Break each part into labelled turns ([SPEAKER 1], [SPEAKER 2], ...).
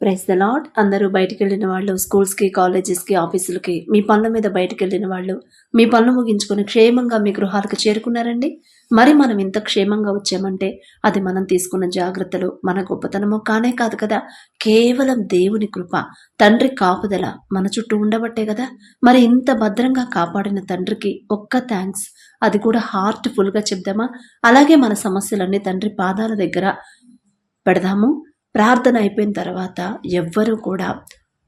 [SPEAKER 1] Price the lot. అందరూ బయటికి వెళ్ళిన వాళ్ళు స్కూల్స్కి కాలేజెస్కి ఆఫీసులకి మీ పనుల మీద బయటికి వెళ్ళిన వాళ్ళు మీ పనులు ముగించుకొని క్షేమంగా మీ గృహాలకు చేరుకున్నారండి? మరి మనం ఇంత క్షేమంగా వచ్చామంటే అది మనం తీసుకున్న జాగ్రత్తలు మన గొప్పతనము కానే కాదు కదా? కేవలం దేవుని కృప తండ్రి కాపుదల మన చుట్టూ ఉండబట్టే కదా? మరి ఇంత భద్రంగా కాపాడిన తండ్రికి ఒక్క థ్యాంక్స్. అది కూడా హార్ట్ఫుల్గా చెప్దామా? అలాగే మన సమస్యలన్నీ తండ్రి పాదాల దగ్గర పెడదాము. ప్రార్థన అయిపోయిన తర్వాత ఎవ్వరూ కూడా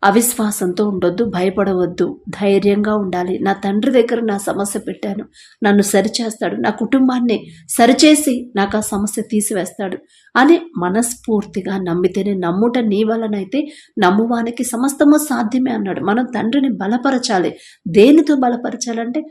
[SPEAKER 1] అవిశ్వాసంతో ఉండొద్దు భయపడవద్దు ధైర్యంగా ఉండాలి. నా తండ్రి దగ్గర నా సమస్య పెట్టాను నన్ను సరిచేస్తాడు నా కుటుంబాన్ని సరిచేసి నాకు ఆ సమస్య తీసివేస్తాడు అని మనస్ఫూర్తిగా నమ్మితేనే నమ్ముట నీ వలనైతే నమ్మువానికి సమస్తము సాధ్యమే అన్నాడు. మనం తండ్రిని బలపరచాలి. దేనితో బలపరచాలంటే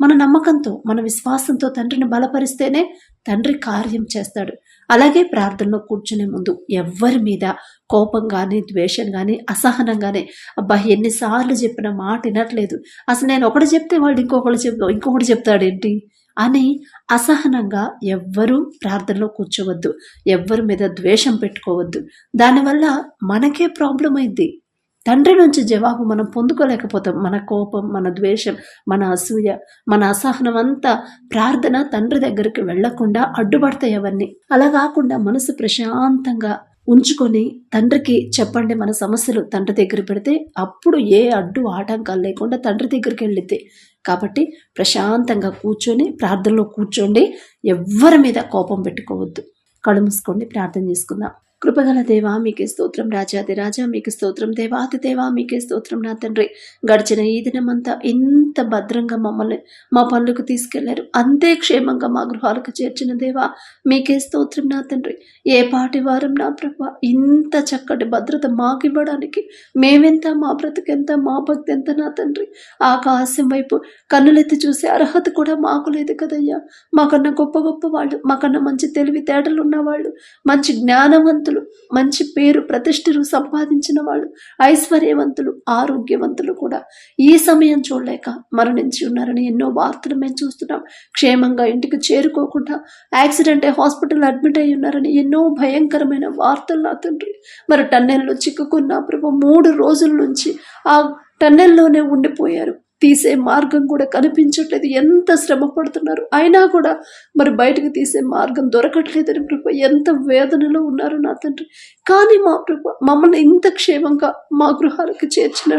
[SPEAKER 1] మన నమ్మకంతో మన విశ్వాసంతో తండ్రిని బలపరిస్తేనే తండ్రి కార్యం చేస్తాడు. అలాగే ప్రార్థనలో కూర్చునే ముందు ఎవ్వరి మీద కోపం కానీ ద్వేషం కానీ అసహనం కానీ అబ్బా ఎన్నిసార్లు చెప్పిన మాట వినట్లేదు. అసలు నేను ఒకటి చెప్తే వాడు ఇంకొకటి చెప్ ఇంకొకటి చెప్తాడేంటి? అని అసహనంగా ఎవ్వరూ ప్రార్థనలో కూర్చోవద్దు. ఎవ్వరి మీద ద్వేషం పెట్టుకోవద్దు. దానివల్ల మనకే ప్రాబ్లం అయింది తండ్రి నుంచి జవాబు మనం పొందుకోలేకపోతాం. మన కోపం మన ద్వేషం మన అసూయ మన అసహనం అంతా ప్రార్థన తండ్రి దగ్గరికి వెళ్ళకుండా అడ్డుపడతాయి అవన్నీ. అలా కాకుండా మనసు ప్రశాంతంగా ఉంచుకొని తండ్రికి చెప్పండి మన సమస్యలు తండ్రి దగ్గర పెడితే అప్పుడు ఏ అడ్డు ఆటంకాలు లేకుండా తండ్రి దగ్గరికి వెళ్ళితే కాబట్టి ప్రశాంతంగా కూర్చొని ప్రార్థనలో కూర్చోండి. ఎవ్వరి మీద కోపం పెట్టుకోవద్దు. కళ్ళు మూసుకోండి ప్రార్థన చేసుకుందాం. కృపగల దేవా మీకే స్తోత్రం రాజాది రాజా మీకు స్తోత్రం దేవాతి దేవా మీకే స్తోత్రం నా తండ్రి. గడిచిన ఈ దినమంతా ఇంత భద్రంగా మమ్మల్ని మా పనులకు తీసుకెళ్ళారు. అంతే క్షేమంగా మా గృహాలకు చేర్చిన దేవా మీకే స్తోత్రం నా తండ్రి. ఏ పాటి వారం నా ప్రభ ఇంత చక్కటి భద్రత మాకు ఇవ్వడానికి మేమెంత మా బ్రతికెంత మా భక్తి ఎంత నా తండ్రి. ఆకాశం వైపు కన్నులెత్తి చూసే అర్హత కూడా మాకు లేదు కదయ్యా. మాకన్నా గొప్ప గొప్ప వాళ్ళు మాకన్నా మంచి తెలివితేటలు ఉన్నవాళ్ళు మంచి జ్ఞానవంతులు మంచి పేరు ప్రతిష్టలు సంపాదించిన వాళ్ళు ఐశ్వర్యవంతులు ఆరోగ్యవంతులు కూడా ఈ సమయం చూడలేక మరణించి ఉన్నారని ఎన్నో వార్తలు మేము చూస్తున్నాం. క్షేమంగా ఇంటికి చేరుకోకుండా యాక్సిడెంట్ అయి హాస్పిటల్ అడ్మిట్ అయి ఉన్నారని ఎన్నో భయంకరమైన వార్తలు నా తండ్రి. మరి టన్నెల్లో చిక్కుకున్న ప్రభు మూడు రోజుల నుంచి ఆ టన్నెల్లోనే ఉండిపోయారు. తీసే మార్గం కూడా కనిపించట్లేదు. ఎంత శ్రమ పడుతున్నారు? అయినా కూడా మరి బయటకు తీసే మార్గం దొరకట్లేదని ప్రభు ఎంత వేదనలో ఉన్నారు నా తండ్రి. కానీ మా ప్రభు మమ్మల్ని ఇంత క్షేమంగా మా గృహాలకు చేర్చిన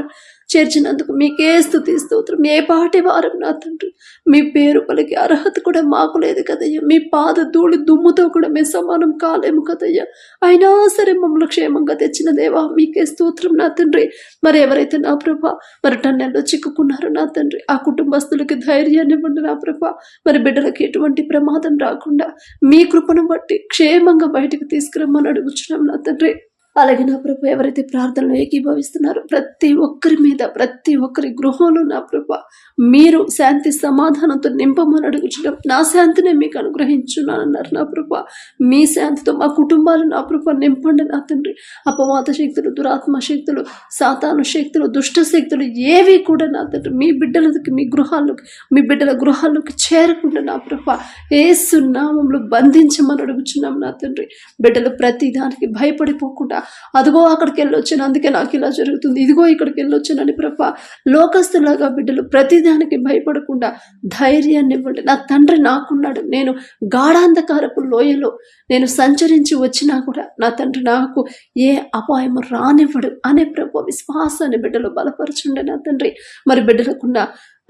[SPEAKER 1] చేర్చినందుకు మీకే స్థుతి స్తోత్రం. ఏ పాటి వారం నా తండ్రి? మీ పేరు పలికి అర్హత కూడా మాకు లేదు కదయ్యా. మీ పాద ధూళి దుమ్ముతో కూడా మేము సమానం కాలేము కదయ్యా. అయినా సరే మమ్మల్ని క్షేమంగా తెచ్చిన దేవా మీకే స్తోత్రం నా తండ్రి. మరి ఎవరైతే నా ప్రభ మరి టన్నెల్లో చిక్కుకున్నారో నా తండ్రి ఆ కుటుంబస్తులకి ధైర్యాన్ని ఇవ్వండి నా ప్రభ. మరి బిడ్డలకి ఎటువంటి ప్రమాదం రాకుండా మీ కృపను బట్టి క్షేమంగా బయటకు తీసుకురమ్మని అడుగుచున్నాం నా తండ్రి. అలాగే నా ప్రభు ఎవరైతే ప్రార్థనలు ఏకీభవిస్తున్నారో ప్రతి ఒక్కరి మీద ప్రతి ఒక్కరి గృహంలో నా ప్రభు మీరు శాంతి సమాధానంతో నింపమని అడుగుచడం నా శాంతిని మీకు అనుగ్రహించున్నానన్నారు నా ప్రభు. మీ శాంతితో మా కుటుంబాలు నా ప్రభు నింపండి నా తండ్రి. అపవాద శక్తులు దురాత్మ శక్తులు సాతాను శక్తులు దుష్ట శక్తులు ఏవి కూడా నా తండ్రి మీ బిడ్డలకి మీ గృహాల్లోకి మీ బిడ్డల గృహాల్లోకి చేరకుండా నా ప్రభు ఏ సున్నామంలో బంధించమని అడుగుచున్నాం నా తండ్రి. బిడ్డలు ప్రతి దానికి భయపడిపోకుండా అదిగో అక్కడికి వెళ్ళొచ్చాను అందుకే నాకు ఇలా జరుగుతుంది. ఇదిగో ఇక్కడికి వెళ్ళొచ్చానని ప్రభా లోకస్తులాగా బిడ్డలు ప్రతిదానికి భయపడకుండా ధైర్యాన్ని ఇవ్వండి. నా తండ్రి నాకున్నాడు. నేను గాఢాంధకారపు లోయలో నేను సంచరించి వచ్చినా కూడా నా తండ్రి నాకు ఏ అపాయం రానివ్వడు అనే ప్రభు విశ్వాసాన్ని బిడ్డలు బలపరచుండే నా తండ్రి. మరి బిడ్డలకున్న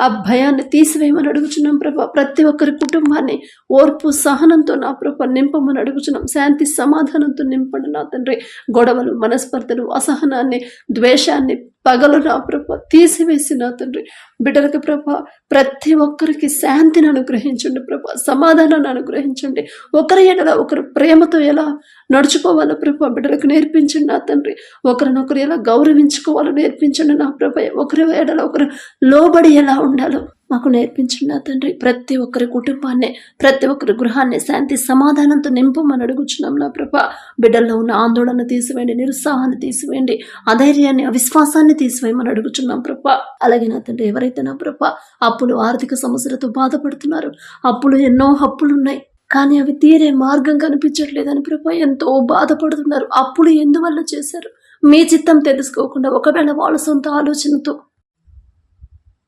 [SPEAKER 1] ఆ భయాన్ని తీసివేయమని అడుగుచున్నాం ప్రభా. ప్రతి ఒక్కరి కుటుంబాన్ని ఓర్పు సహనంతో నా ప్రభ నింపమని అడుగుచున్నాం. శాంతి సమాధానంతో నింపండి నా తండ్రి. గొడవలు మనస్పర్ధలు అసహనాన్ని ద్వేషాన్ని పగలు నా ప్రభ తీసివేసి నా తండ్రి. బిడ్డలకి ప్రభ ప్రతి ఒక్కరికి శాంతిని అనుగ్రహించండి ప్రభ. సమాధానాన్ని అనుగ్రహించండి. ఒకరి ఎడల ఒకరు ప్రేమతో ఎలా నడుచుకోవాలో ప్రభు? బిడ్డలకు నేర్పించండి నా తండ్రి. ఒకరినొకరు ఎలా గౌరవించుకోవాలో నేర్పించండి నా ప్రభ. ఒకరి ఎడల ఒకరు లోబడి ఎలా ఉండాలో మాకు నేర్పించండి నా తండ్రి. ప్రతి ఒక్కరి కుటుంబాన్ని ప్రతి ఒక్కరి గృహాన్ని శాంతి సమాధానంతో నింపమని అడుగుచున్నాం నా ప్రభ. బిడ్డల్లో ఉన్న ఆందోళన తీసివేయండి నిరుత్సాహాన్ని తీసివేయండి అధైర్యాన్ని అవిశ్వాసాన్ని తీసివేయమని అడుగుచున్నాం ప్రభ. అలాగే నా తండ్రి ఎవరైతే నా ప్రభ అప్పులు ఆర్థిక సమస్యలతో బాధపడుతున్నారు అప్పులు ఎన్నో అప్పులు ఉన్నాయి కానీ అవి తీరే మార్గం కనిపించట్లేదని ప్రభా ఎంతో బాధపడుతున్నారు. అప్పులు ఎందువల్ల చేశారు? మీ చిత్తం తెలుసుకోకుండా ఒకవేళ వాళ్ళ సొంత ఆలోచనతో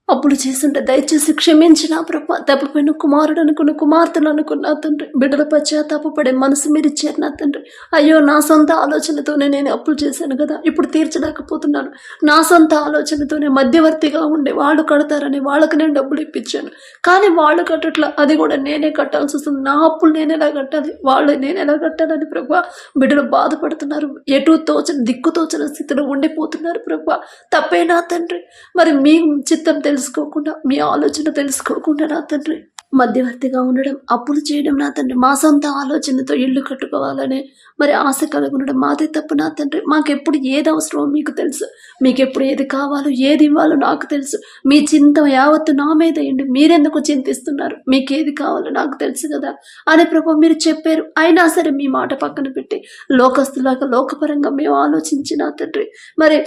[SPEAKER 1] అప్పుడు చేస్తుంటే దయచేసి క్షమించిన ప్రభా. తప్పపోయిన కుమారుడు అనుకున్న కుమార్తెలు అనుకున్న తండ్రి. బిడ్డల పశ్చాత్తాపడే మనసు మీరు చేరిన తండ్రి. అయ్యో నా సొంత ఆలోచనతోనే నేను అప్పులు చేశాను కదా. ఇప్పుడు తీర్చలేకపోతున్నాను. నా సొంత ఆలోచనతోనే మధ్యవర్తిగా ఉండి వాళ్ళు కడతారని వాళ్ళకి నేను డబ్బులు ఇప్పించాను. కానీ వాళ్ళు కట్టట్లా. అది కూడా నేనే కట్టాల్సి వస్తుంది. నా అప్పులు నేను ఎలా కట్టాలి? వాళ్ళు నేను ఎలా కట్టాలని ప్రభా. బిడ్డలు బాధపడుతున్నారు. ఎటు తోచని దిక్కు తోచని స్థితిలో ఉండిపోతున్నారు ప్రభా. తప్పేనా తండ్రి? మరి మీ చిత్తం తెలుసుకోకుండా మీ ఆలోచన తెలుసుకోకుండా నా తండ్రి మధ్యవర్తిగా ఉండడం అప్పులు చేయడం నా తండ్రి. మా సొంత ఆలోచనతో ఇల్లు కట్టుకోవాలనే మరి ఆశ కలిగి ఉండడం మాదే తప్పు నా తండ్రి. మాకెప్పుడు ఏది అవసరమో మీకు తెలుసు. మీకు ఎప్పుడు ఏది కావాలో ఏది ఇవ్వాలో నాకు తెలుసు. మీ చింత యావత్తు నా మీద ఏంటి? మీరెందుకు చింతిస్తున్నారు? మీకు ఏది కావాలో నాకు తెలుసు కదా అని ప్రభు మీరు చెప్పారు. అయినా సరే మీ మాట పక్కన పెట్టి లోకస్తులాగా లోకపరంగా మేము ఆలోచించిన తండ్రి. మరి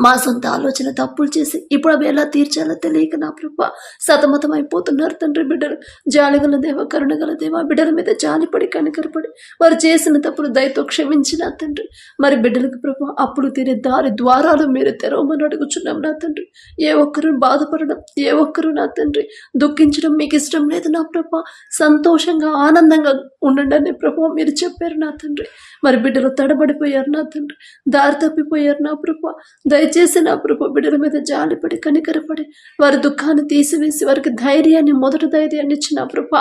[SPEAKER 1] మా సొంత ఆలోచన తప్పులు చేసి ఇప్పుడు అవి ఎలా తీర్చాలో తెలియక నా ప్రభు సతమతం అయిపోతున్నారు తండ్రి బిడ్డలు. జాలిగల దేవ కరుణగల దేవ బిడ్డల మీద జాలిపడి కనికరపడి వారు చేసిన తప్పులు దయతో క్షమించిన తండ్రి. మరి బిడ్డలకు ప్రభు అప్పుడు తీరే దారి ద్వారాలు మీరు తెరవమని అడుగుచున్నాం నా తండ్రి. ఏ ఒక్కరు బాధపడడం ఏ ఒక్కరు నా తండ్రి దుఃఖించడం మీకు ఇష్టం లేదు నా ప్రభు. సంతోషంగా ఆనందంగా ఉండండి అనే ప్రభు మీరు చెప్పారు నా తండ్రి. మరి బిడ్డలు తడబడిపోయారు నా తండ్రి. దారి తప్పిపోయారు నా ప్రభు. దయచేసి నా ప్రభు బిడ్డల మీద జాలిపడి కనికరపడి వారి దుఃఖాన్ని తీసివేసి వారికి ధైర్యాన్ని మొదటి ధైర్యాన్ని ఇచ్చిన ప్రభ.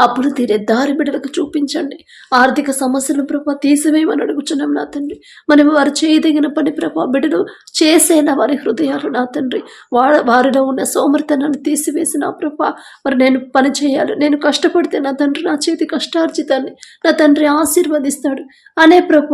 [SPEAKER 1] అప్పులు తీరే దారి బిడ్డలకు చూపించండి. ఆర్థిక సమస్యలు ప్రభ తీసివేయమని అడుగుచున్నాం నా తండ్రి. మనం వారు చేయదగిన పని ప్రభ బిడ్డలు చేసేలా వారి హృదయాలు నా తండ్రి. వా వారిలో ఉన్న సోమర్థనాన్ని తీసివేసి నా ప్రభ మరి నేను పని చేయాలి. నేను కష్టపడితే నా తండ్రి నా చేతి కష్టార్జితాన్ని నా తండ్రి ఆశీర్వదిస్తాడు. అనే ప్రభ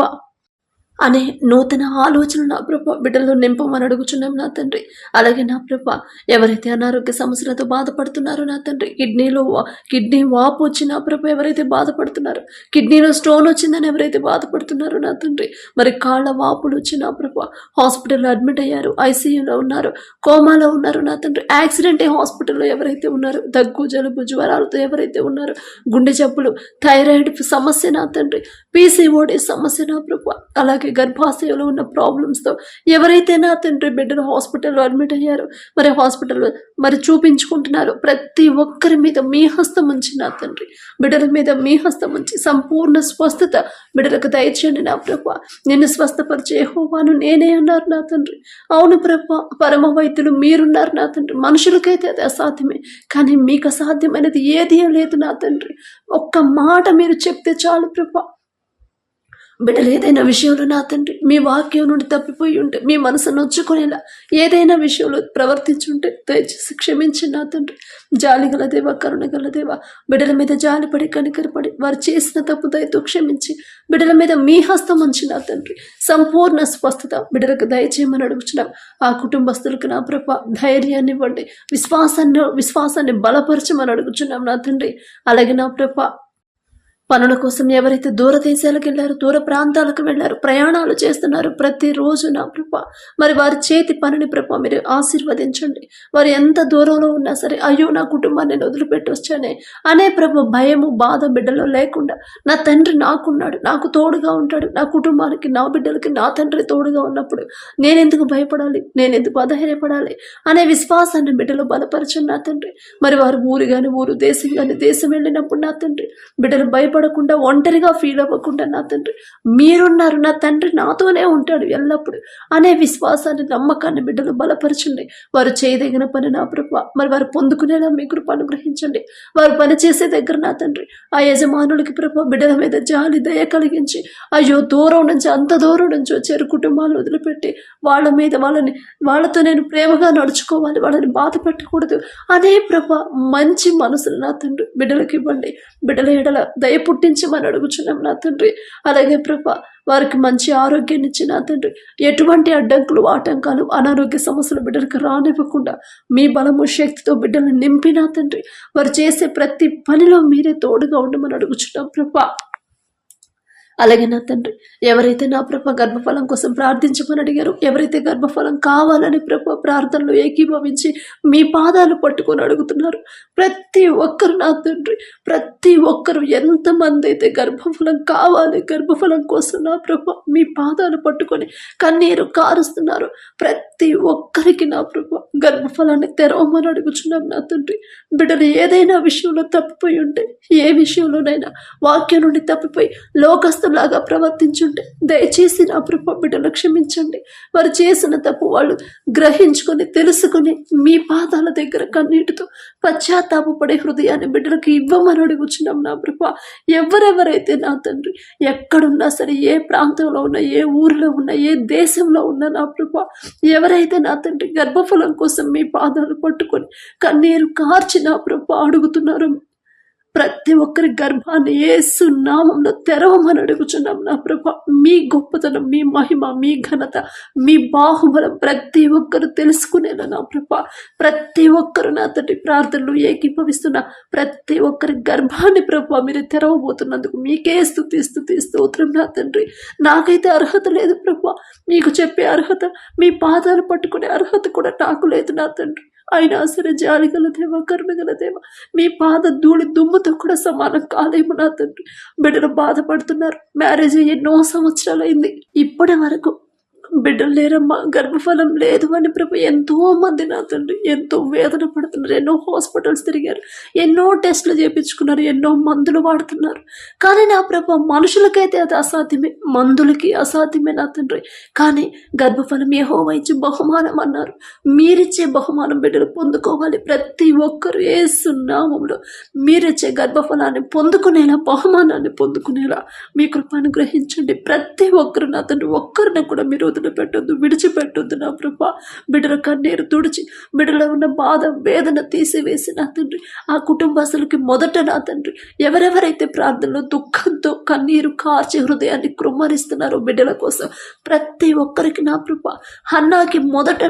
[SPEAKER 1] అనే నూతన ఆలోచన నా ప్రభ బిడ్డలు నింపమని అడుగుచున్నాం నా తండ్రి. అలాగే నా ప్రభ ఎవరైతే అనారోగ్య సమస్యలతో బాధపడుతున్నారో నా తండ్రి కిడ్నీలో వా- కిడ్నీ వాపు వచ్చి నా ప్రభ ఎవరైతే బాధపడుతున్నారో కిడ్నీలో స్టోన్ వచ్చిందని ఎవరైతే బాధపడుతున్నారో నా తండ్రి మరి కాళ్ళ వాపులు వచ్చి నా ప్రభ హాస్పిటల్లో అడ్మిట్ అయ్యారు ఐసీయూలో ఉన్నారు కోమాలో ఉన్నారు నా తండ్రి. యాక్సిడెంట్ అయ్యి హాస్పిటల్లో ఎవరైతే ఉన్నారో దగ్గు జలుబు జ్వరాలతో ఎవరైతే ఉన్నారో గుండె జబ్బులు థైరాయిడ్ సమస్య నా తండ్రి పీసీఓడి సమస్య నా ప్రభ. అలాగే గర్భాశయంలో ఉన్న ప్రాబ్లమ్స్తో ఎవరైతే నా తండ్రి బిడ్డలు హాస్పిటల్లో అడ్మిట్ అయ్యారో మరి హాస్పిటల్లో మరి చూపించుకుంటున్నారు ప్రతి ఒక్కరి మీద మీ హస్తం ఉంచి నా తండ్రి బిడ్డల మీద మీ హస్తం ఉంచి సంపూర్ణ స్వస్థత బిడ్డలకు దయచేయండి నా ప్రభ. నిన్ను స్వస్థపరిచే హోవాను నేనే అన్నారు నా తండ్రి. అవును ప్రభు పరమ వైద్యులు మీరున్నారు నా తండ్రి. మనుషులకైతే అది అసాధ్యమే కానీ మీకు అసాధ్యమైనది ఏది లేదు నా తండ్రి. ఒక్క మాట మీరు చెప్తే చాలు ప్రభా. బిడ్డలు ఏదైనా విషయంలో నా తండ్రి మీ వాక్యం నుండి తప్పిపోయి ఉంటే మీ మనసు నొచ్చుకునేలా ఏదైనా విషయంలో ప్రవర్తించుంటే దయచేసి క్షమించి నా తండ్రి. జాలి దేవ కరుణ దేవ బిడ్డల మీద జాలిపడి కనికరపడి వారు చేసిన తప్పు దయతో క్షమించి బిడ్డల మీద మీ హస్తం ఉంచి నా తండ్రి. సంపూర్ణ స్వస్థత బిడ్డలకు దయచేయమని అడుగుచున్నాం. ఆ కుటుంబస్తులకు నా ప్రభ ధైర్యాన్ని ఇవ్వండి. విశ్వాసాన్ని విశ్వాసాన్ని బలపరచమని అడుగుచున్నాం నా తండ్రి. అలాగే నా ప్రభ పనుల కోసం ఎవరైతే దూర దేశాలకు వెళ్ళారో దూర ప్రాంతాలకు వెళ్ళారు ప్రయాణాలు చేస్తున్నారు ప్రతిరోజు నా ప్రభ మరి వారి చేతి పనిని ప్రభ మీరు ఆశీర్వదించండి. వారు ఎంత దూరంలో ఉన్నా సరే అయ్యో నా కుటుంబాన్ని నేను వదిలిపెట్టి వచ్చానే. అనే ప్రభ భయము బాధ బిడ్డలో లేకుండా నా తండ్రి నాకున్నాడు నాకు తోడుగా ఉంటాడు. నా కుటుంబానికి నా బిడ్డలకి నా తండ్రి తోడుగా ఉన్నప్పుడు నేనెందుకు భయపడాలి? నేనెందుకు అధైర్యపడాలి? అనే విశ్వాసాన్ని బిడ్డలో బలపరచండి నా తండ్రి. మరి వారు ఊరు కానీ ఊరు దేశం కానీ దేశం వెళ్ళినప్పుడు నా తండ్రి బిడ్డలు భయపడ భయపడకుండా ఒంటరిగా ఫీల్ అవ్వకుండా నా తండ్రి మీరున్నారు నా తండ్రి నాతోనే ఉంటాడు ఎల్లప్పుడు. అనే విశ్వాసాన్ని నమ్మకాన్ని బిడ్డలు బలపరచండి. వారు చేయదగిన పని నా ప్రభ. మరి వారు పొందుకునేలా మీ కృప అనుగ్రహించండి. వారు పని చేసే దగ్గర నా తండ్రి ఆ యజమానులకి ప్రభ బిడ్డల మీద జాలి దయ కలిగించి అయ్యో దూరం నుంచి అంత దూరం నుంచి వచ్చారు కుటుంబాలను వదిలిపెట్టి వాళ్ళ మీద వాళ్ళని వాళ్ళతో నేను ప్రేమగా నడుచుకోవాలి వాళ్ళని బాధ పెట్టకూడదు. అదే ప్రభ మంచి మనసులు నా తండ్రి బిడ్డలకి ఇవ్వండి. బిడ్డల ఎడల దయ పుట్టించమని అడుగుచున్నాం నా తండ్రి. అలాగే ప్రభా వారికి మంచి ఆరోగ్యాన్ని ఇచ్చి నా తండ్రి. ఎటువంటి అడ్డంకులు ఆటంకాలు అనారోగ్య సమస్యలు బిడ్డలకు రానివ్వకుండా మీ బలము శక్తితో బిడ్డలను నింపి నా తండ్రి. వారు చేసే ప్రతి పనిలో మీరే తోడుగా ఉండమని అడుగుచున్నాం ప్రభా. అలాగే నా తండ్రి ఎవరైతే నా ప్రభ గర్భఫలం కోసం ప్రార్థించమని అడిగారో ఎవరైతే గర్భఫలం కావాలని ప్రభ ప్రార్థనలు ఏకీభవించి మీ పాదాలు పట్టుకొని అడుగుతున్నారు ప్రతి ఒక్కరు నా తండ్రి ప్రతి ఒక్కరు ఎంతమంది అయితే గర్భఫలం కావాలి గర్భఫలం కోసం నా ప్రభ మీ పాదాలు పట్టుకొని కన్నీరు కారుస్తున్నారు ప్రతి ఒక్కరికి నా ప్రభ గర్భఫలాన్ని తెరవమని అడుగుచున్నాం నా తండ్రి. బిడ్డలు ఏదైనా విషయంలో తప్పిపోయి ఉంటే ఏ విషయంలోనైనా వాక్యం నుండి తప్పిపోయి లోకస్థ లాగా ప్రవర్తించుంటే దయచేసి నా ప్రభా బిడ్డలు క్షమించండి. వారు చేసిన తప్పు వాళ్ళు గ్రహించుకొని తెలుసుకొని మీ పాదాల దగ్గర కన్నీటితో పశ్చాత్తాపపడే హృదయాన్ని బిడ్డలకు ఇవ్వమని అడుగుచున్నాం నా ప్రభా. ఎవరెవరైతే నా తండ్రి ఎక్కడున్నా సరే ఏ ప్రాంతంలో ఉన్నా ఏ ఊరిలో ఉన్నా ఏ దేశంలో ఉన్నా నా ప్రభా ఎవరైతే నా తండ్రి గర్భఫలం కోసం మీ పాదాలు పట్టుకొని కన్నీరు కార్చి నా ప్రభా అడుగుతున్నారో ప్రతి ఒక్కరి గర్భాన్ని ఏసు నామంలో తెరవమని అడుగుచున్నాం నా ప్రభ. మీ గొప్పతనం మీ మహిమ మీ ఘనత మీ బాహుబలం ప్రతి ఒక్కరు తెలుసుకునేలా నా ప్రభ. ప్రతి ఒక్కరు నా తటి ప్రార్థనలు ఏకీభవిస్తున్న ప్రతి ఒక్కరి గర్భాన్ని ప్రభ మీరు తెరవబోతున్నందుకు మీకే స్థుతి స్థుతి స్తోత్రం నా తండ్రి. నాకైతే అర్హత లేదు ప్రభ. మీకు చెప్పే అర్హత మీ పాదాలు పట్టుకునే అర్హత కూడా నాకు లేదు నా తండ్రి. ఆయన సరే జాలి గల దేవ కరుణ గల దేవ మీ పాద ధూళి దుమ్ముతో కూడా సమానం కాలేము నా తండ్రి. బిడ్డలు బాధపడుతున్నారు. మ్యారేజ్ ఎన్నో సంవత్సరాలు అయింది ఇప్పటి వరకు బిడ్డలు లేరమ్మా గర్భఫలం లేదు అని ప్రభు ఎంతో మంది నా తండ్రి ఎంతో వేదన పడుతున్నారు ఎన్నో హాస్పిటల్స్ తిరిగారు ఎన్నో టెస్టులు చేయించుకున్నారు ఎన్నో మందులు వాడుతున్నారు. కానీ నా ప్రభు మనుషులకైతే అది అసాధ్యమే మందులకి అసాధ్యమే నా తండ్రి. కానీ గర్భఫలం ఏ ఇచ్చి బహుమానం అన్నారు. మీరిచ్చే బహుమానం బిడ్డలు పొందుకోవాలి ప్రతి ఒక్కరు ఏసునామంలో మీరిచ్చే గర్భఫలాన్ని పొందుకునేలా బహుమానాన్ని పొందుకునేలా మీ కృపను గ్రహించండి ప్రతి ఒక్కరు నా తండ్రి ఒక్కరిని కూడా మీరు వదిలిపెట్టొద్దు విడిచిపెట్టొద్దు నా ప్రభ. బిడ్డల కన్నీరు తుడిచి బిడ్డలో ఉన్న బాధ వేదన తీసివేసి నా తండ్రి. ఆ కుటుంబస్తులకి మొదట నా తండ్రి. ఎవరెవరైతే ప్రార్థనలో దుఃఖంతో కన్నీరు కార్చి హృదయాన్ని కృమ్మరిస్తున్నారో బిడ్డల కోసం ప్రతి ఒక్కరికి నా ప్రభ. అన్నాకి మొదట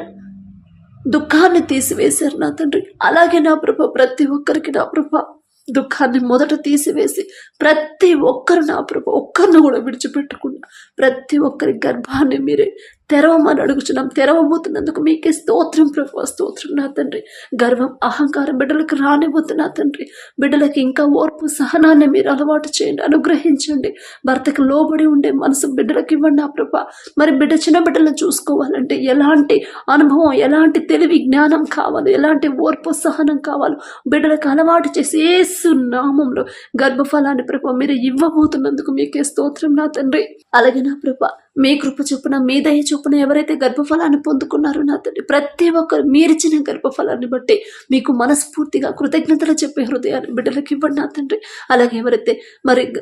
[SPEAKER 1] దుఃఖాన్ని తీసివేశారు నా తండ్రి. అలాగే నా ప్రభ ప్రతి ఒక్కరికి నా ప్రభ. దుఃఖాన్ని మొదట తీసివేసి ప్రతి ఒక్కరు నా ప్రభు ఒక్కరిని కూడా విడిచిపెట్టకుండా ప్రతి ఒక్కరి గర్భాన్ని మీరే తెరవమని అడుగుచున్నాం. తెరవబోతున్నందుకు మీకే స్తోత్రం ప్రభు స్తోత్రం నా తండ్రి. గర్వం అహంకారం బిడ్డలకు రానివ్వద్దు నా తండ్రి. బిడ్డలకి ఇంకా ఓర్పు సహనాన్ని మీరు అలవాటు చేయండి అనుగ్రహించండి. భర్తకు లోబడి ఉండే మనసు బిడ్డలకు ఇవ్వండి నా ప్రభ. మరి బిడ్డ చిన్న బిడ్డలను చూసుకోవాలంటే ఎలాంటి అనుభవం ఎలాంటి తెలివి జ్ఞానం కావాలి? ఎలాంటి ఓర్పు సహనం కావాలి? బిడ్డలకు అలవాటు చేసి ఏసు నామంలో గర్భఫలాన్ని ప్రభ మీరు ఇవ్వబోతున్నందుకు మీకే స్తోత్రం నా తండ్రి. అలాగే నా ప్రభ మీ కృప చొప్పున మీ దయ చొప్పున ఎవరైతే గర్భఫలాన్ని పొందుకున్నారో నా తండ్రి ప్రతి ఒక్కరు మీరిచ్చిన గర్భఫలాన్ని బట్టి మీకు మనస్ఫూర్తిగా కృతజ్ఞతలు చెప్పే హృదయాన్ని బిడ్డలకు ఇవ్వండి నా తండ్రి. అలాగే ఎవరైతే మరి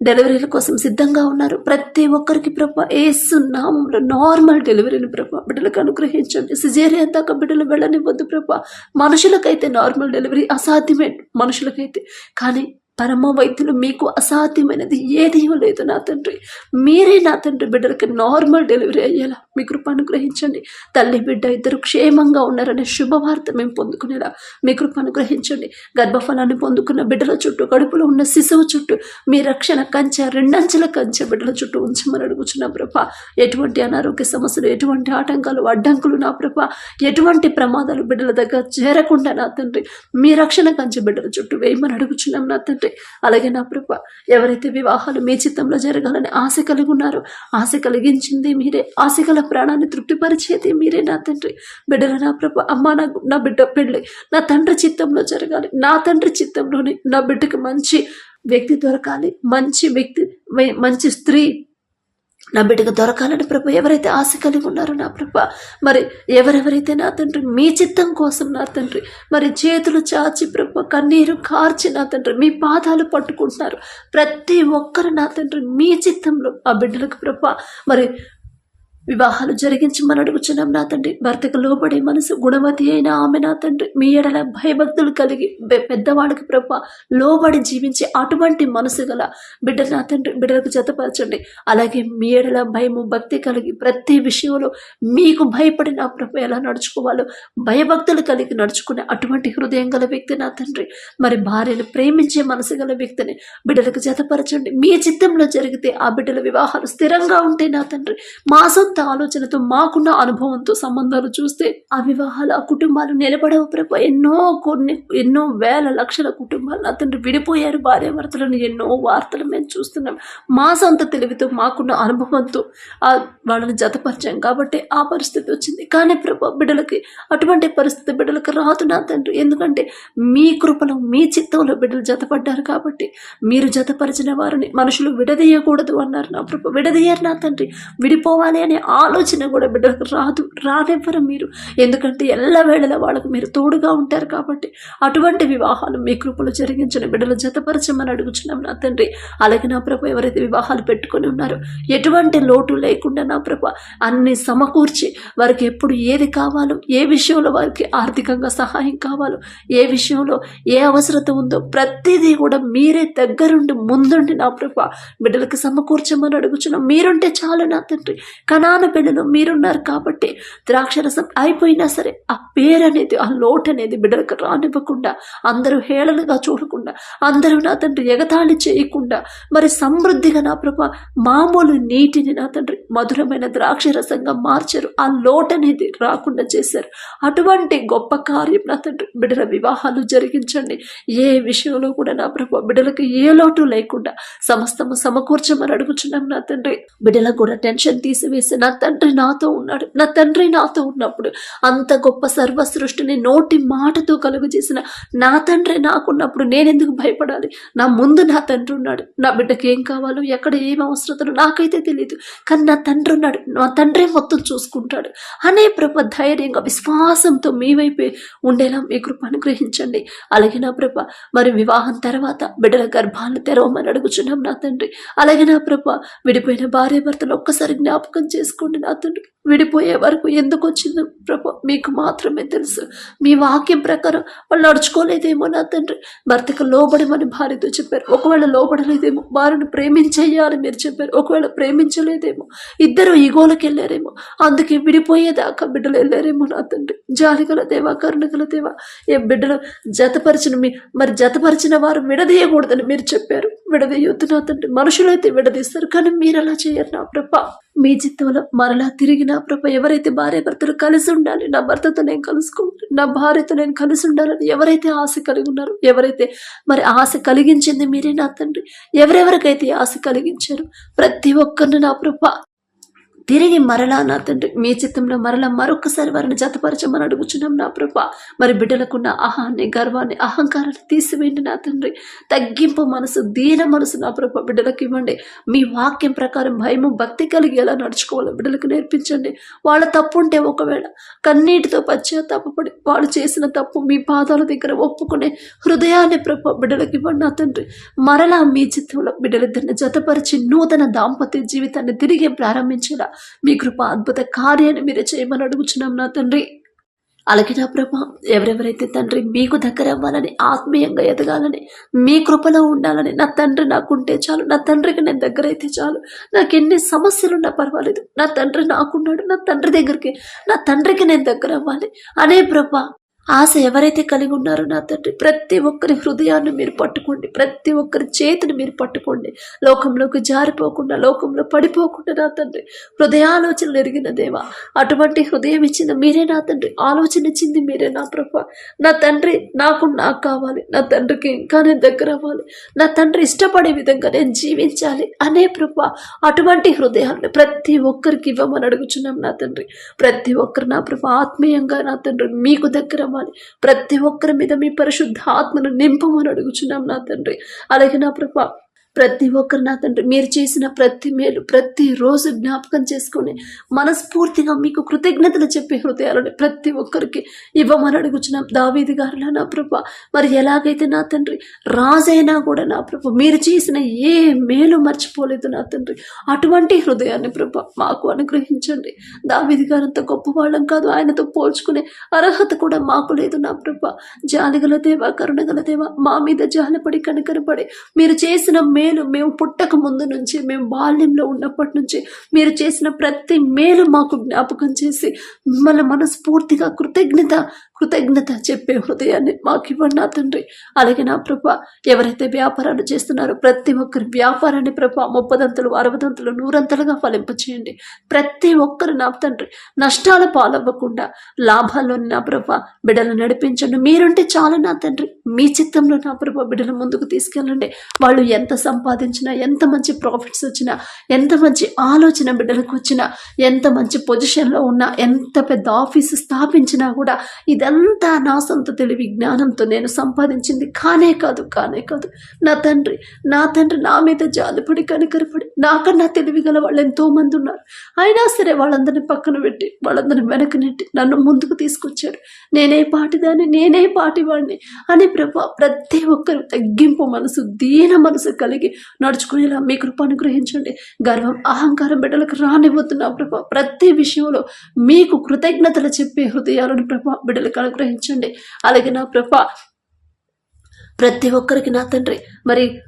[SPEAKER 1] డెలివరీల కోసం సిద్ధంగా ఉన్నారు ప్రతి ఒక్కరికి ప్రభ ఏసు నామంలో నార్మల్ డెలివరీని ప్రభ బిడ్డలకు అనుగ్రహించండి. సిజేరియా దాకా బిడ్డలు వెళ్ళనివ్వద్దు ప్రభ. మనుషులకైతే నార్మల్ డెలివరీ అసాధ్యమే మనుషులకైతే. కానీ పరమ వైద్యులు మీకు అసాధ్యమైనది ఏదీ లేదు నా తండ్రి. మీరే నా తండ్రి బిడ్డలకి నార్మల్ డెలివరీ అయ్యేలా మీ కృప అనుగ్రహించండి. తల్లి బిడ్డ ఇద్దరు క్షేమంగా ఉన్నారనే శుభవార్త మేము పొందుకునేలా మీ కృప అనుగ్రహించండి. గర్భఫలాన్ని పొందుకున్న బిడ్డల చుట్టూ కడుపులో ఉన్న శిశువు చుట్టూ మీ రక్షణ కంచె రెండంచెల కంచె బిడ్డల చుట్టూ ఉంచమని అడుగుచున్న ప్రభ. ఎటువంటి అనారోగ్య సమస్యలు ఎటువంటి ఆటంకాలు అడ్డంకులు నా ప్రభ. ఎటువంటి ప్రమాదాలు బిడ్డల దగ్గర చేరకుండా నా తండ్రి మీ రక్షణ కంచె బిడ్డల చుట్టూ వేయమని అడుగుచున్నాం నా తండ్రి. అలాగే నా ప్రభ ఎవరైతే వివాహాలు మీ చిత్తంలో జరగాలని ఆశ కలిగి ఉన్నారో ఆశ కలిగించింది మీరే. ఆశ గల ప్రాణాన్ని తృప్తిపరిచేది మీరే నా తండ్రి. బిడ్డల నా ప్రభ అమ్మ నా నా బిడ్డ పెళ్ళి నా తండ్రి చిత్తంలో జరగాలి. నా తండ్రి చిత్తంలోనే నా బిడ్డకి మంచి వ్యక్తి దొరకాలి. మంచి వ్యక్తి మంచి స్త్రీ నా బిడ్డకు దొరకాలని ప్రభ ఎవరైతే ఆశ కలిగి ఉన్నారో నా ప్రభ మరి ఎవరెవరైతే నా తండ్రి మీ చిత్తం కోసం నా తండ్రి మరి చేతులు చాచి ప్రభ కన్నీరు కార్చి నా తండ్రి మీ పాదాలు పట్టుకుంటున్నారు. ప్రతి ఒక్కరు నా తండ్రి మీ చిత్తంలో ఆ బిడ్డలకు ప్రభ మరి వివాహాలు జరిగించమని అడుగుచున్నాం నా తండ్రి. భర్తకు లోబడే మనసు గుణవతి అయిన ఆమె నా తండ్రి. మీ ఎడల భయభక్తులు కలిగి పెద్దవాడికి ప్రభ లోబడి జీవించే అటువంటి మనసు గల బిడ్డ నా తండ్రి. బిడ్డలకు జతపరచండి. అలాగే మీ ఎడల భయము భక్తి కలిగి ప్రతి విషయంలో మీకు భయపడి నా ప్రభ ఎలా నడుచుకోవాలో భయభక్తులు కలిగి నడుచుకునే అటువంటి హృదయం గల వ్యక్తి నా తండ్రి. మరి భార్యను ప్రేమించే మనసు గల వ్యక్తిని బిడ్డలకు జతపరచండి. మీ చిత్తంలో జరిగితే ఆ బిడ్డల వివాహాలు స్థిరంగా ఉంటే నా తండ్రి. మా సొంత ఆలోచనతో మాకున్న అనుభవంతో సంబంధాలు చూస్తే ఆ వివాహాలు ఆ కుటుంబాలు నిలబడవు ప్రభు. ఎన్నో కొన్ని ఎన్నో వేల లక్షల కుటుంబాలు నా తండ్రి విడిపోయారు. భార్యాభర్తలను ఎన్నో వార్తలు మేము చూస్తున్నాం. మా సొంత తెలివితో మాకున్న అనుభవంతో ఆ వాళ్ళని జతపరిచాం కాబట్టి ఆ పరిస్థితి వచ్చింది. కానీ ప్రభు బిడ్డలకి అటువంటి పరిస్థితి బిడ్డలకు రాదు నా తండ్రి. ఎందుకంటే మీ కృపలో మీ చిత్తంలో బిడ్డలు జతపడ్డారు కాబట్టి మీరు జతపరిచిన వారిని మనుషులు విడదీయకూడదు అన్నారు నా ప్రభు. విడదీయరు నా తండ్రి. విడిపోవాలి అనే ఆలోచన కూడా బిడ్డలకు రాదు రానివ్వరు మీరు. ఎందుకంటే ఎల్లవేళలా వాళ్ళకు మీరు తోడుగా ఉంటారు కాబట్టి అటువంటి వివాహాలు మీ కృపలు జరిగించిన బిడ్డలు జతపరచమని అడుగుచున్నాం నా తండ్రి. అలాగే నా ప్రభ ఎవరైతే వివాహాలు పెట్టుకొని ఉన్నారో ఎటువంటి లోటు లేకుండా నా ప్రభ అన్ని సమకూర్చి వారికి ఎప్పుడు ఏది కావాలో ఏ విషయంలో వారికి ఆర్థికంగా సహాయం కావాలో ఏ విషయంలో ఏ అవసరత ఉందో ప్రతిదీ కూడా మీరే దగ్గరుండి ముందుండి నా ప్రభ బిడ్డలకు సమకూర్చమని అడుగుచున్నాం. మీరుంటే చాలు నా తండ్రి. కనా బిడ్డలు మీరున్నారు కాబట్టి ద్రాక్షరసం అయిపోయినా సరే ఆ పేరు అనేది ఆ లోటు అనేది బిడ్డలకు రానివ్వకుండా అందరూ హేళనగా చూడకుండా అందరూ నా తండ్రి ఎగతాళి చేయకుండా మరి సమృద్ధిగా నా ప్రభ మామూలు నీటిని నా తండ్రి మధురమైన ద్రాక్షరసంగా మార్చారు. ఆ లోటు అనేది రాకుండా చేశారు. అటువంటి గొప్ప కార్యం నా తండ్రి బిడ్డల వివాహాలు జరిగించండి. ఏ విషయంలో కూడా నా ప్రభా బిడ్డలకు ఏ లోటు లేకుండా సమస్తము సమకూర్చమని అడుగుచున్నాం నా తండ్రి. బిడ్డలకు కూడా టెన్షన్ తీసివేసి నా తండ్రి నాతో ఉన్నాడు. నా తండ్రి నాతో ఉన్నప్పుడు అంత గొప్ప సర్వ సృష్టిని నోటి మాటతో కలుగు చేసిన నా తండ్రి నాకున్నప్పుడు నేనెందుకు భయపడాలి? నా ముందు నా తండ్రి ఉన్నాడు. నా బిడ్డకి ఏం కావాలో ఎక్కడ ఏం అవసరతలు నాకైతే తెలియదు కానీ నా తండ్రి ఉన్నాడు. నా తండ్రి మొత్తం చూసుకుంటాడు. అనే ప్రభ ధైర్యంగా విశ్వాసంతో మీ వైపే ఉండేలా మీ కృప అనుగ్రహించండి. అలాగే నా ప్రభ మరి వివాహం తర్వాత బిడ్డల గర్భాలను తెరవమని అడుగుచున్నాం నా తండ్రి. అలాగే నా ప్రభ విడిపోయిన భార్య భర్తలు ఒక్కసారి జ్ఞాపకం చేసుకు నా తండ్రి విడిపోయే వరకు ఎందుకు వచ్చిందో ప్రభు? మీకు మాత్రమే తెలుసు. మీ వాక్యం ప్రకారం వాళ్ళు నడుచుకోలేదేమో నా తండ్రి. భర్తకు లోబడమని భార్యతో చెప్పారు. ఒకవేళ లోబడలేదేమో వారిని ప్రేమించేయాలని మీరు చెప్పారు. ఒకవేళ ప్రేమించలేదేమో ఇద్దరు ఈగోలకు వెళ్ళారేమో అందుకే విడిపోయేదాకా బిడ్డలు వెళ్ళారేమో నా తండ్రి. జాలిగల దేవా కరుణగల దేవా ఏ బిడ్డలు జతపరిచిన మీ మరి జతపరిచిన వారు విడదీయకూడదని మీరు చెప్పారు. విడదీయొద్దు నా తండ్రి. మనుషులైతే విడదీస్తారు కానీ మీరు అలా చేయరు నా ప్రభ. మీ చిత్తంలో మరలా తిరిగిన నా ప్రభ ఎవరైతే భార్య భర్తలు కలిసి ఉండాలి నా భర్తతో నేను కలుసుకుంటాను నా భార్యతో నేను కలిసి ఉండాలని ఎవరైతే ఆశ కలిగి ఉన్నారో ఎవరైతే మరి ఆశ కలిగించింది మీరే నా తండ్రి ఎవరెవరికైతే ఆశ కలిగించారు ప్రతి ఒక్కరిని నా ప్రభ తిరిగి మరలా నా తండ్రి మీ చిత్తంలో మరలా మరొకసారి వారిని జతపరచమని అడుగుచున్నాం నా ప్రభ. మరి బిడ్డలకున్న అహాన్ని గర్వాన్ని అహంకారాన్ని తీసివేయండి నా తండ్రి. తగ్గింపు మనసు దీన మనసు నా ప్రభ. బిడ్డలకు ఇవ్వండి. మీ వాక్యం ప్రకారం భయము భక్తి కలిగి ఎలా నడుచుకోవాలో బిడ్డలకు నేర్పించండి. వాళ్ళ తప్పు ఉంటే ఒకవేళ కన్నీటితో పశ్చాత్తాపడి వాళ్ళు చేసిన తప్పు మీ పాదాల దగ్గర ఒప్పుకునే హృదయాన్ని ప్రభ బిడ్డలకు ఇవ్వండి నా తండ్రి. మరలా మీ చిత్తంలో బిడ్డలిద్దరిని జతపరిచి నూతన దాంపత్య జీవితాన్ని తిరిగి ప్రారంభించేలా మీ కృప అద్భుత కార్యాన్ని మీరు చేయమని అడుగుచున్నాం నా తండ్రి. అలాగే నా ప్రభ ఎవరెవరైతే తండ్రి మీకు దగ్గర అవ్వాలని ఆత్మీయంగా ఎదగాలని మీ కృపలో ఉండాలని నా తండ్రి నాకుంటే చాలు. నా తండ్రికి నేను దగ్గర అయితే చాలు. నాకు ఎన్ని సమస్యలు ఉన్నా పర్వాలేదు. నా తండ్రి నాకున్నాడు. నా తండ్రి దగ్గరికి నా తండ్రికి నేను దగ్గర అవ్వాలి. అనే ప్రభ ఆశ ఎవరైతే కలిగి ఉన్నారో నా తండ్రి ప్రతి ఒక్కరి హృదయాన్ని మీరు పట్టుకోండి ప్రతి ఒక్కరి చేతిని మీరు పట్టుకోండి. లోకంలోకి జారిపోకుండా లోకంలో పడిపోకుండా నా తండ్రి హృదయాలోచనలు ఎరిగిన దేవా అటువంటి హృదయం ఇచ్చిన మీరే నా తండ్రి ఆలోచన ఇచ్చింది మీరే నా ప్రభ. నా తండ్రి నాకు నాకు కావాలి నా తండ్రికి ఇంకా నేను దగ్గర అవ్వాలి. నా తండ్రి ఇష్టపడే విధంగా నేను జీవించాలి అనే ప్రభ అటువంటి హృదయాన్ని ప్రతి ఒక్కరికి ఇవ్వమని అడుగుచున్నాం నా తండ్రి. ప్రతి ఒక్కరు నా ప్రభ ఆత్మీయంగా నా తండ్రి మీకు దగ్గర కావాలి. ప్రతి ఒక్కరి మీద మీ పరిశుద్ధ ఆత్మను నింపమని అడుగుచున్నాం నా తండ్రి. అలాగే నా ప్రభ ప్రతి ఒక్కరు నా తండ్రి మీరు చేసిన ప్రతి మేలు ప్రతి రోజు జ్ఞాపకం చేసుకొని మనస్ఫూర్తిగా మీకు కృతజ్ఞతలు చెప్పే హృదయాలని ప్రతి ఒక్కరికి ఇవ్వమని అడుగుచున్న. దావీది గారులా నా ప్రభ మరి ఎలాగైతే నా తండ్రి రాజైనా కూడా నా ప్రభ మీరు చేసిన ఏ మేలు మర్చిపోలేదు నా తండ్రి. అటువంటి హృదయాన్ని ప్రభ మాకు అనుగ్రహించండి. దావీది గారు అంత గొప్పవాళ్ళం కాదు ఆయనతో పోల్చుకునే అర్హత కూడా మాకు లేదు నా ప్రభ. జాలిగల దేవ కరుణగల దేవ మా మీద జాలపడి కనికరపడి మీరు చేసిన మే మేలు మేము పుట్టక ముందు నుంచి మేము బాల్యంలో ఉన్నప్పటి నుంచి మీరు చేసిన ప్రతి మేలు మాకు జ్ఞాపకం చేసి మిమ్మల్ని మనస్ఫూర్తిగా కృతజ్ఞత కృతజ్ఞత చెప్పే హృదయాన్ని మాకు ఇవ్వండి నా తండ్రి. అలాగే నా ప్రభ ఎవరైతే వ్యాపారాలు చేస్తున్నారో ప్రతి ఒక్కరి వ్యాపారాన్ని ప్రభ ముప్పదంతలు అరవదంతలు నూరంతలుగా ఫలింపచేయండి. ప్రతి ఒక్కరు నా తండ్రి నష్టాల పాలవ్వకుండా లాభాల్లో నా ప్రభ బిడ్డలు నడిపించండి. మీరుంటే చాలు నా తండ్రి. మీ చిత్తంలో నా ప్రభ బిడ్డలు ముందుకు తీసుకెళ్ళండి. వాళ్ళు ఎంత సంపాదించినా ఎంత మంచి ప్రాఫిట్స్ వచ్చినా ఎంత మంచి ఆలోచన బిడ్డలకు వచ్చినా ఎంత మంచి పొజిషన్లో ఉన్నా ఎంత పెద్ద ఆఫీస్ స్థాపించినా కూడా ఇదంతా నా సొంత తెలివి జ్ఞానంతో నేను సంపాదించింది కానే కాదు కానే కాదు. నా తండ్రి నా తండ్రి నా మీద జాలిపడి కనికరపడి నాకన్నా తెలివి గల వాళ్ళు ఎంతో మంది ఉన్నారు. అయినా సరే వాళ్ళందరినీ పక్కన పెట్టి వాళ్ళందరినీ వెనక నెట్టి నన్ను ముందుకు తీసుకొచ్చాడు నేనే పాటిదాన్ని నేనే పాటివాడిని అని ప్రభా ప్రతి ఒక్కరు తగ్గింపు మనసు దీన మనసు కలిగి నడుచుకునేలా మీ కృప అనుగ్రహించండి. గర్వం అహంకారం బిడ్డలకు రానివ్వద్దున్నా ప్రభా. ప్రతి విషయంలో మీకు కృతజ్ఞతలు చెప్పే హృదయాలను ప్రభా బిడ్డలకు అనుగ్రహించండి. అలాగే నా ప్రభా ప్రతి ఒక్కరికి నా తండ్రి. మరి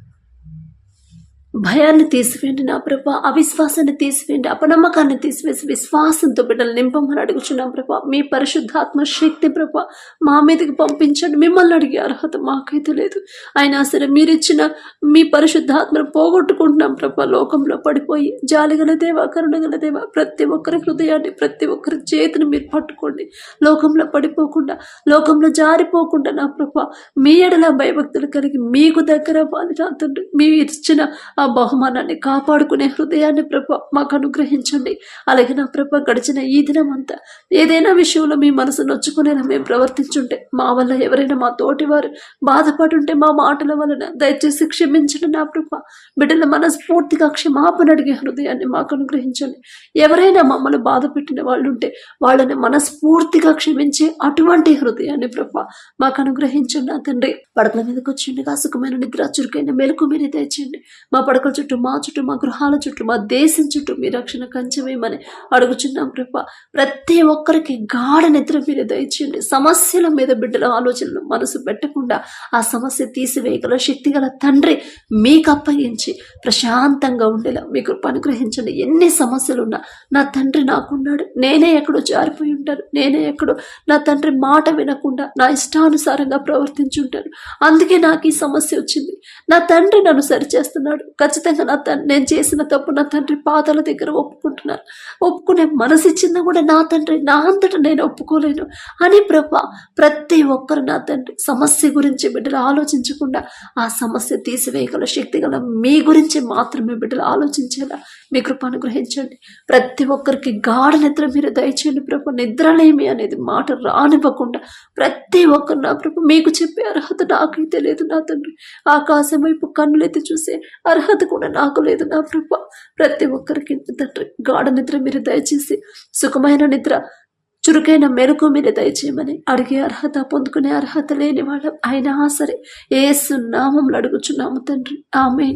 [SPEAKER 1] భయాన్ని తీసివేయండి నా ప్రభా అవిశ్వాసాన్ని తీసివేయండి అపనమ్మకాన్ని తీసివేసి విశ్వాసంతో బిడ్డలు నింపమని అడుగుచున్నాం ప్రభా. మీ పరిశుద్ధాత్మ శక్తి ప్రభా మా మీదకి పంపించండి. మిమ్మల్ని అడిగే అర్హత మాకైతే లేదు. అయినా సరే మీరిచ్చిన మీ పరిశుద్ధాత్మను పోగొట్టుకుంటున్నాం ప్రభా. లోకంలో పడిపోయి జాలిగల దేవ కరుణగల దేవ ప్రతి ఒక్కరి హృదయాన్ని ప్రతి ఒక్కరి చేతిని మీరు పట్టుకోండి. లోకంలో పడిపోకుండా లోకంలో జారిపోకుండా నా ప్రభా మీ ఎడల భయభక్తులు కలిగి మీకు దగ్గర వారి నా తండ్రి. మీ ఇచ్చిన ఆ బహుమానాన్ని కాపాడుకునే హృదయాన్ని ప్రభ మాకు అనుగ్రహించండి. అలాగే నా ప్రభ గడిచిన ఈ దినం అంతా ఏదైనా విషయంలో మీ మనసు నొచ్చుకునేలా మేము ప్రవర్తించుంటే మా వల్ల ఎవరైనా మా తోటి వారు బాధపడుంటే మా మాటల వలన దయచేసి క్షమించండి నా ప్రభ. బిడ్డల మనస్ఫూర్తిగా క్షమాపణ అడిగే హృదయాన్ని మాకు అనుగ్రహించండి. ఎవరైనా మమ్మల్ని బాధ పెట్టిన వాళ్ళు ఉంటే వాళ్ళని మనస్ఫూర్తిగా క్షమించే అటువంటి హృదయాన్ని ప్రభ మాకు అనుగ్రహించండి నా తండ్రి. పడకల మీదకి వచ్చిండగా సుఖమైన నిద్ర చురుకైన మెలకు మీరే తెచ్చండి మా పడకల చుట్టూ మా చుట్టూ మా గృహాల చుట్టూ మా దేశం చుట్టూ మీ రక్షణ కంచమేమని అడుగుచున్నాం కృప ప్రతి ఒక్కరికి గాఢ నిద్ర మీరు దయచేయండి. సమస్యల మీద బిడ్డల ఆలోచనలు మనసు పెట్టకుండా ఆ సమస్య తీసివేయగల శక్తి గల తండ్రి మీకు అప్పగించి ప్రశాంతంగా ఉండేలా మీ కృప అనుగ్రహించండి. ఎన్ని సమస్యలు ఉన్నా నా తండ్రి నాకున్నాడు. నేనే ఎక్కడో జారిపోయి ఉంటాను. నేనే ఎక్కడో నా తండ్రి మాట వినకుండా నా ఇష్టానుసారంగా ప్రవర్తించుంటాను. అందుకే నాకు ఈ సమస్య వచ్చింది. నా తండ్రి నన్ను సరిచేస్తున్నాడు. ఖచ్చితంగా నా తండ్రి నేను చేసిన తప్పు నా తండ్రి పాదాల దగ్గర ఒప్పుకుంటున్నాను ఒప్పుకునే మనసు ఇచ్చిందా కూడా నా తండ్రి నా అంతటా నేను ఒప్పుకోలేను. అని ప్రభా ప్రతి ఒక్కరు నా తండ్రి సమస్య గురించి బిడ్డలు ఆలోచించకుండా ఆ సమస్య తీసివేయగల శక్తి గల మీ గురించి మాత్రమే బిడ్డలు ఆలోచించేలా మీ కృప అనుగ్రహించండి. ప్రతి ఒక్కరికి గాఢ నిద్ర మీరు దయచేయండి ప్రభు. నిద్రలేమి అనేది మాట రానివ్వకుండా ప్రతి ఒక్కరు నా ప్రభు మీకు చెప్పే అర్హత నాకైతే లేదు నా తండ్రి. ఆకాశం వైపు కన్నులైతే చూసే అర్హత కూడా నాకు లేదు నా ప్రభు. ప్రతి ఒక్కరికి తండ్రి గాఢ నిద్ర మీరు దయచేసి సుఖమైన నిద్ర చురుకైన మెరుకు మీరు దయచేయమని అడిగే అర్హత పొందుకునే అర్హత లేని వాళ్ళం అయినా సరే ఏ సున్నామంలో అడుగుచున్నాము తండ్రి. ఆమె